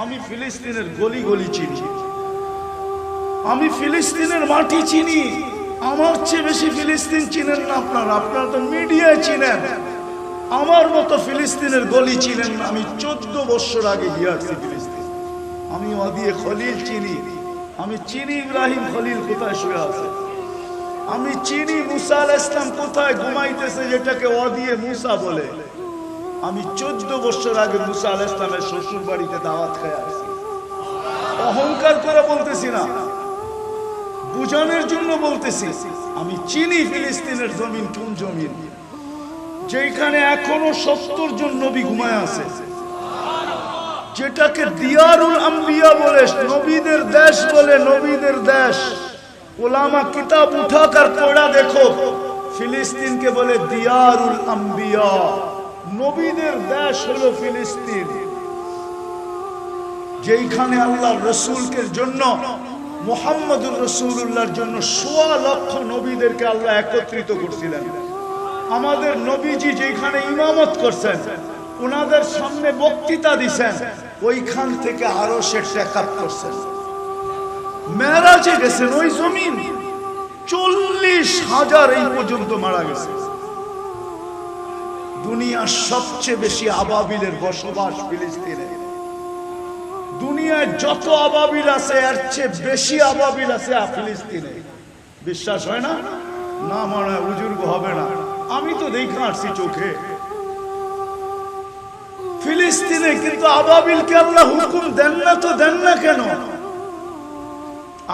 আমি ফিলিস্তিনের গলি গলি চিনি। আমি ফিলিস্তিনের মাটি চিনি। আমার চেয়ে বেশি ফিলিস্তিন চিনেন না আপনারা। আপনারা তো মিডিয়ায় চিনেন। আমার মতো ফিলিস্তিনের গলি চিনেন না। আমি চোদ্দ বছর আগে গিয়ে আসছি ফিলিস্তিন। আমি ওদিয়ে খলিল চিনি। আমি চিনি ইব্রাহিম খলিল কোথায় শুয়ে আছে? আমি চিনি মুসা আল ইসলাম কোথায় ঘুমাইতেছে, যেটাকে অদিয়ে মুসা বলে? আমি চোদ্দ বছর আগে মুসা আল ইসলামের শ্বশুর বাড়িতে দাওয়াত খেয়ে আসছি। অহংকার করে বলতেছি না। বুঝানোর জন্য বলতেছি, আমি চিনি ফিলিস্তিনের জমিন কোন জমিন? যেখানে এখনও সত্তর জন নবী ঘুমায় আছে। যেটাকে দিয়ারুল আম্বিয়া বলে, নবীদের দেশ বলে, নবীদের দেশ। ওলামা কিতাব উঠাকার পড়া দেখো, ফিলিস্তিনকে বলে দিয়ারুল আম্বিয়া। নবীদের দেশ হলো ফিলিস্তিন। যেইখানে আল্লাহ রসুলকে জন্য, মোহাম্মদুর রসুল্লাহর জন্য সোয়া লক্ষ নবীদেরকে আল্লাহ একত্রিত করছিলেন। আমাদের নবীজি যেখানে ইমামত করছেন ওনাদের সামনে বক্তৃতা দিছেন, ওইখান থেকে আরও সে টেকআপ করছেন। মেরাজে গেছেন ওই জমিন। চল্লিশ হাজার এই পর্যন্ত মারা গেছে। দুনিয়ার সবচেয়ে বেশি আবাবিলের বসবাস ফিলিস্তিনে। দুনিয়ায় যত আবাবিল আছে, এর চেয়ে বেশি আবাবিল আছে ফিলিস্তিনে। বিশ্বাস হয় না? না মনে হয় উজুর্গ হবে না। আমি তো দেখে আসছি চোখে। ফিলিস্তিনে কিন্তু আবাবিলকে আল্লাহ হুকুম দেন না তো দেন না কেন?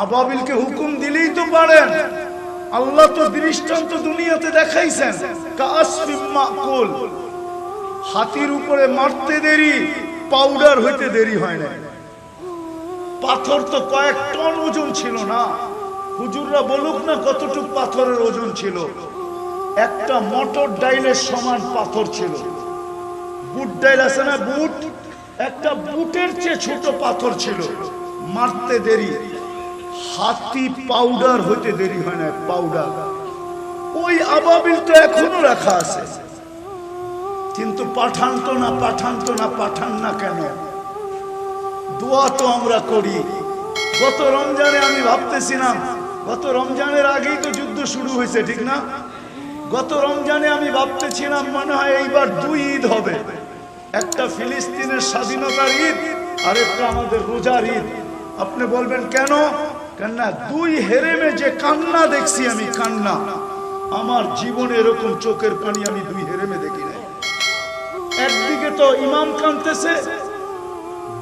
আবাবিলকে হুকুম দিলেই তো পারেন। আল্লাহ তো দৃষ্টান্ত দুনিয়াতে দেখাইছেন। হাতির উপরে মারতে দেরি, পাউডার হইতে দেরি হয় না পাথর তো কয়েক টন ওজন ছিল না। হুজুররা বলুক না কতটুক পাথরের ওজন ছিল। একটা মটর ডাইলের সমান পাথর ছিল। বুট ডাইল আছে না বুট? একটা বুটের চেয়ে ছোট পাথর ছিল। মারতে দেরি। হাতি পাউডার হইতে দেরি হয় না পাউডার ওই আবাবিল তো এখনও রাখা আছে। কিন্তু পাঠান তো না পাঠান তো না, পাঠান না কেন? দোয়া তো আমরা করি। গত রমজানে আমি ভাবতেছিলাম, গত রমজানের আগেই তো যুদ্ধ শুরু হয়েছে, ঠিক না? গত রমজানে আমি ভাবতেছিলাম, মনে হয় এইবার দুই ঈদ হবে। একটা ফিলিস্তিনের স্বাধীনতার ঈদ আর একটা আমাদের রোজার ঈদ। আপনি বলবেন, কেন? কেননা দুই হেরেমে যে কান্না দেখছি আমি, কান্না। আমার জীবনে এরকম চোখের পানি আমি দুই হেরেমে দেখি নাই। একদিকে তো ইমাম কানতেছে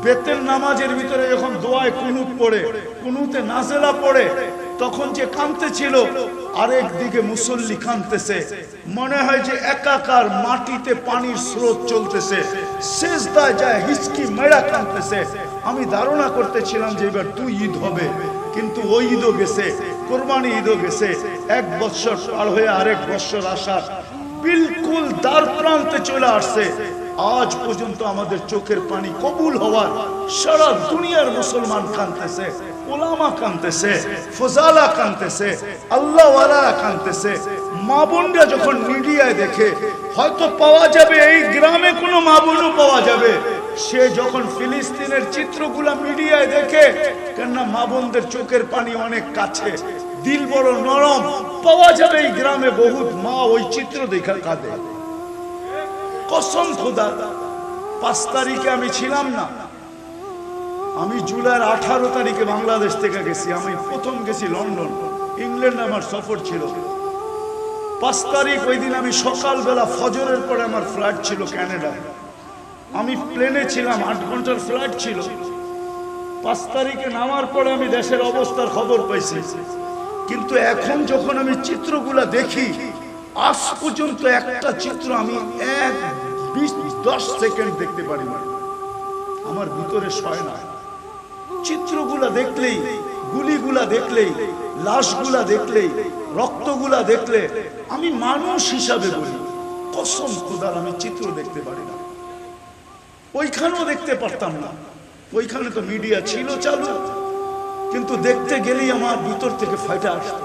বেতের নামাজের ভিতরে যখন দোয়ায় কুনুত পড়ে, কুনুতে নাজেলা পড়ে, তখন যে কানতে ছিল আরেক দিকে মুসল্লি কানতেছে মনে হয় যে একাকার মাটিতে পানির স্রোত চলতেছে। শেষদায় যায় হিচকি মেড়া কানতেছে আমি ধারণা করতেছিলাম যে এবার দুই ঈদ হবে। কিন্তু ওই ঈদও গেছে, কোরবানি ঈদও গেছে। এক বৎসর পার হয়ে আরেক বৎসর আসার বিলকুল দ্বার প্রান্তে চলে আসছে। আজ পর্যন্ত আমাদের চোখের পানি কবুল হওয়ার সারা দুনিয়ার মুসলমান কানতেছে ওলামা কানতেছে ফজালা কানতেছে আল্লাহওয়ালা কানতেছে মা বোনরা যখন মিডিয়ায় দেখে, হয়তো পাওয়া যাবে এই গ্রামে কোনো মা বোনও পাওয়া যাবে। সে যখন ফিলিস্তিনের চিত্রগুলা মিডিয়ায় দেখে, কেননা মা বোনদের চোখের পানি অনেক কাছে, দিল বড় নরম, পাওয়া যাবে এই গ্রামে বহুত মা ওই চিত্র দেখা কাঁদে। কসম খোদা, পাঁচ তারিখে আমি ছিলাম না। আমি জুলাইয়ের আঠারো তারিখে বাংলাদেশ থেকে গেছি, আমি প্রথম গেছি লন্ডন। ইংল্যান্ড আমার সফর ছিল। পাঁচ তারিখ ওই দিন আমি সকালবেলা ফজরের পরে আমার ফ্লাইট ছিল ক্যানাডায়। আমি প্লেনে ছিলাম, আট ঘণ্টার ফ্লাইট ছিল। পাঁচ তারিখে নামার পরে আমি দেশের অবস্থার খবর পাইছি। কিন্তু এখন যখন আমি চিত্রগুলা দেখি, আজ পর্যন্ত একটা চিত্র আমি এক বিশ দশ সেকেন্ড দেখতে পারি না। আমার ভিতরে সয় না। চিত্রগুলা দেখলেই, গুলিগুলা দেখলেই, লাশগুলা দেখলেই, রক্তগুলা দেখলে আমি মানুষ হিসাবে বলি, কসম খুদার আমি চিত্র দেখতে পারি না। ওইখানেও দেখতে পারতাম না। ওইখানে তো মিডিয়া ছিল চালু। কিন্তু দেখতে গেলেই আমার ভিতর থেকে ফাইটা আসতো।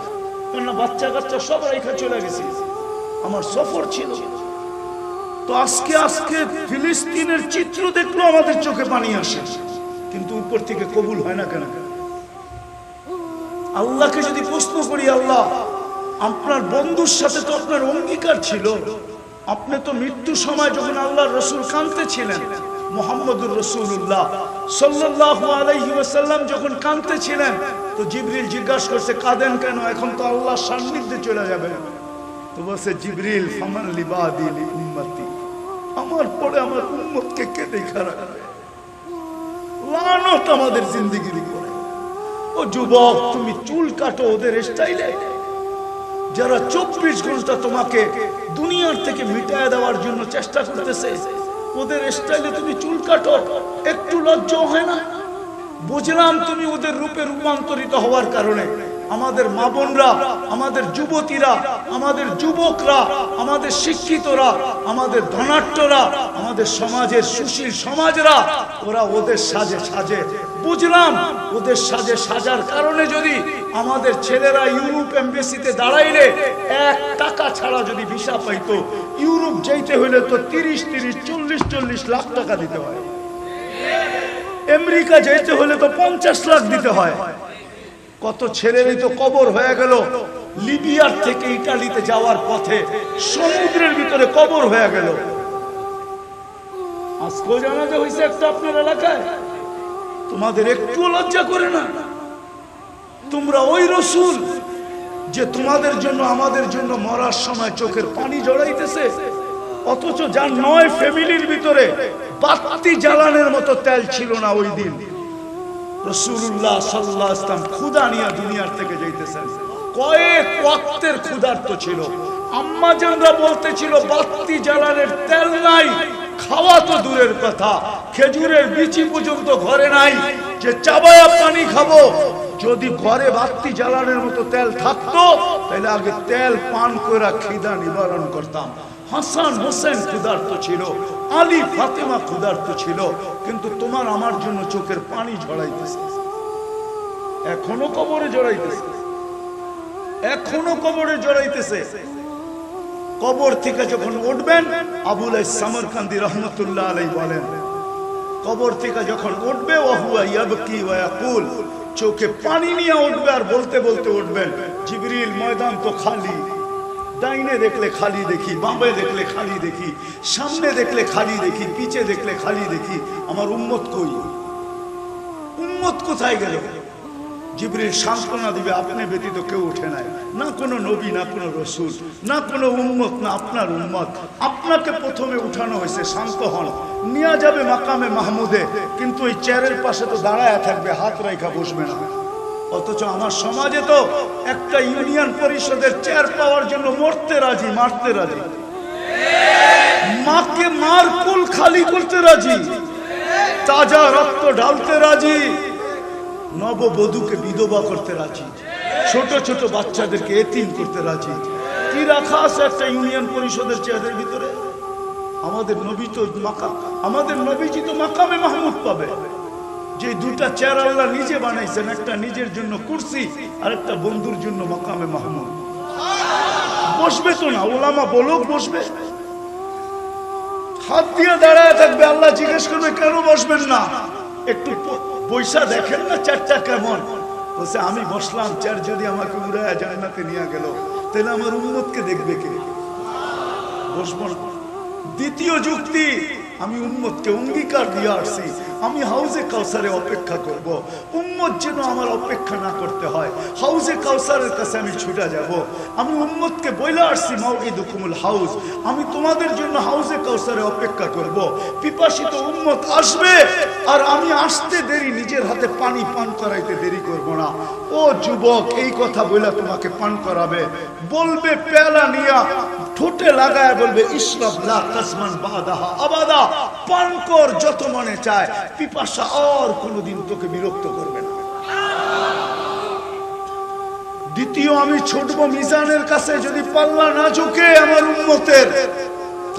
কেননা বাচ্চা কাচ্চা সব রেখা চলে গেছে। আমার সফর ছিল। তো আজকে আজকে ফিলিস্তিনের চিত্র দেখল আমাদের চোখে পানি আসে। কিন্তু উপর থেকে কবুল হয় না কেন? আল্লাহকে যদি প্রশ্ন করি, আল্লাহ, আপনার বন্ধুর সাথে তো আপনার অঙ্গীকার ছিল। আপনি তো মৃত্যুর সময় যখন আল্লাহ রসুল কানতে ছিলেন মোহাম্মদুর রসুল্লাহ সাল্লাল্লাহু আলাইহি ওয়াসাল্লাম যখন কাঁদতে ছিলেন তো জিবরিল জিজ্ঞাসা করছে, কাঁদেন কেন? এখন তো আল্লাহর সান্নিধ্যে চলে যাবেন। তো বলছে, জিবরিল উম্মতি। আমার পরে আমার উম্মতকে কে দেখা রাখবে? লানত আমাদের জিন্দিগির উপরে। ও যুবক, তুমি চুল কাটো ওদের স্টাইলে যারা চব্বিশ ঘণ্টা তোমাকে দুনিয়ার থেকে মিটায় দেওয়ার জন্য চেষ্টা করতেছে ওদের স্টাইলে তুমি চুল কাটো, একটু লজ্জাও হয় না? বুঝলাম তুমি ওদের রূপে রূপান্তরিত হওয়ার কারণে। আমাদের মা বোনরা, আমাদের যুবতীরা, আমাদের যুবকরা, আমাদের শিক্ষিতরা, আমাদের ধনাট্যরা আমাদের সমাজের সুশীল সমাজরা, ওরা ওদের সাজে সাজে। বুঝলাম ওদের সাজে সাজার কারণে যদি আমাদের ছেলেরা ইউরোপ এমবেসিতে দাঁড়াইলে এক টাকা ছাড়া যদি ভিসা পাইতো ইউরোপ যাইতে হলে তো তিরিশ তিরিশ, চল্লিশ চল্লিশ লাখ টাকা দিতে হয়। আমেরিকা যাইতে হলে তো পঞ্চাশ লাখ দিতে হয়। কত ছেলেরই তো কবর হয়ে গেল। লিবিয়ার থেকে ইটালিতে যাওয়ার পথে সমুদ্রের ভিতরে কবর হয়ে গেল। একটা আপনার এলাকায়। তোমাদের একটু লজ্জা করে না। তোমরা ওই রসুল যে তোমাদের জন্য, আমাদের জন্য মরার সময় চোখের পানি জড়াইতেছে। অথচ যার নয় ফ্যামিলির ভিতরে বাতি জ্বালানোর মতো তেল ছিল না ওই দিন। দুনিয়ার থেকে কয়েক ক্ষুধার্ত ছিল। বলতেছিল বাতি তেল নাই, খাওয়া তো দূরের কথা। খেজুরের বিচি পর্যন্ত ঘরে নাই। যে চাবায়া পানি খাব যদি ঘরে বাতি জ্বালানোর মতো তেল থাকতো, তাহলে আগে তেল পান করে খিদা নিবারণ করতাম। হাসান হোসেন ক্ষুধার্ত ছিল, আলী ফাতেমা ক্ষুধার্ত ছিল, কিন্তু তোমার আমার জন্য চোখের পানি ঝড়াইতেছে এখনও কবরে জড়াইতেছে। এখনও কবরে জড়াইতেছে। কবর থেকে যখন উঠবেন, আবুল সামরকান্দি রহমতুল্লাহ আলাই বলেন, কবর থেকে যখন উঠবে ওহুয়া ইয়াবকি ওয়া ইয়াকুল চোখে পানি নিয়ে উঠবে আর বলতে বলতে উঠবেন, জিবরিল, ময়দান তো খালি। ডাইনে দেখলে খালি দেখি, বামে দেখলে খালি দেখি, সামনে দেখলে খালি দেখি, পিছে দেখলে খালি দেখি। আমার উম্মত কই? উম্মত কোথায় গেল? জিবরিল সান্ত্বনা দিবে, আপনি ব্যতীত কেউ ওঠে নাই। না কোনো নবী, না কোনো রসুল, না কোনো উন্মত না আপনার উম্মত। আপনাকে প্রথমে উঠানো হয়েছে শান্ত হন নিয়ে যাবে মাকামে মাহমুদে, কিন্তু ওই চেয়ারের পাশে তো দাঁড়ায় থাকবে, হাত রেখা বসবে না। অথচ আমার সমাজে তো একটা ইউনিয়ন পরিষদের চেয়ার পাওয়ার জন্য মরতে রাজি, মারতে রাজি। মাকে মার কুল খালি করতে রাজি। তাজা রক্ত ঢালতে রাজি। নববধূকে বিধবা করতে রাজি। ছোট ছোট বাচ্চাদেরকে এতিম করতে রাজি। কি রাখা আছে একটা ইউনিয়ন পরিষদের চেয়ারের ভিতরে? আমাদের নবী তো মাকা আমাদের নবীজি তো মাকামে মাহমুদ পাবে। যে দুটা চেয়ার আল্লাহ নিজে বানাইছেন, একটা নিজের জন্য কুর্সি আর একটা বন্ধুর জন্য মাকামে মাহমুদ। বসবে তো না, ওলামা বলুক বসবে। হাত দিয়ে দাঁড়ায় থাকবে, আল্লাহ জিজ্ঞেস করবে, কেন বসবেন না? একটু পয়সা দেখেন না চারটা কেমন? বলছে, আমি বসলাম, চার যদি আমাকে উড়ায় জান্নাতে নিয়ে গেল, তাহলে আমার উন্মতকে দেখবে কে? বসবো দ্বিতীয় যুক্তি, আমি উম্মতকে অঙ্গীকার দিয়ে আসছি। আমি হাউজে কাউসারে অপেক্ষা করব। উম্মত যেন আমার অপেক্ষা না করতে হয় হাউজে কাউসারের কাছে আমি ছুটে যাব। আমি উম্মতকে বইলে আসছি মাউকি দুকুমুল হাউস আমি তোমাদের জন্য হাউজে কাউসারে অপেক্ষা করব। পিপাসিত উম্মত আসবে, আর আমি আসতে দেরি, নিজের হাতে পানি পান করাইতে দেরি করব না ও যুবক, এই কথা বইলা তোমাকে পান করাবে বলবে পেলা নিয়া, ঠোঁটে লাগায় বলবে ইসলাম আবাদা পান কর যত মনে চায়, পিপাসা আর কোনোদিন তোকে বিরক্ত করবে না। দ্বিতীয়, আমি ছুটবো মিজানের কাছে, যদি পাল্লা না ঝুঁকে আমার উন্মতের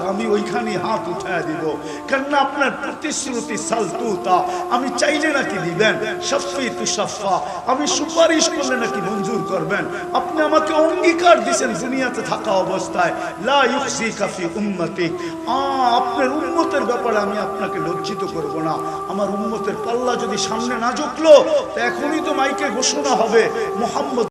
আমি ওইখানে হাত উঠায় দিব। কেননা আপনার প্রতিশ্রুতি সালতুতা। আমি চাইলে নাকি দিবেন? সফি তু সফা। আমি সুপারিশ করলে নাকি মঞ্জুর করবেন? আপনি আমাকে অঙ্গীকার দিয়েছেন দুনিয়াতে থাকা অবস্থায়। লা ইউসি কাফি আ, আপনার উম্মতের ব্যাপারে আমি আপনাকে লজ্জিত করব না। আমার উম্মতের পাল্লা যদি সামনে না ঝুঁকলো, তো এখনই তো মাইকে ঘোষণা হবে। মোহাম্মদ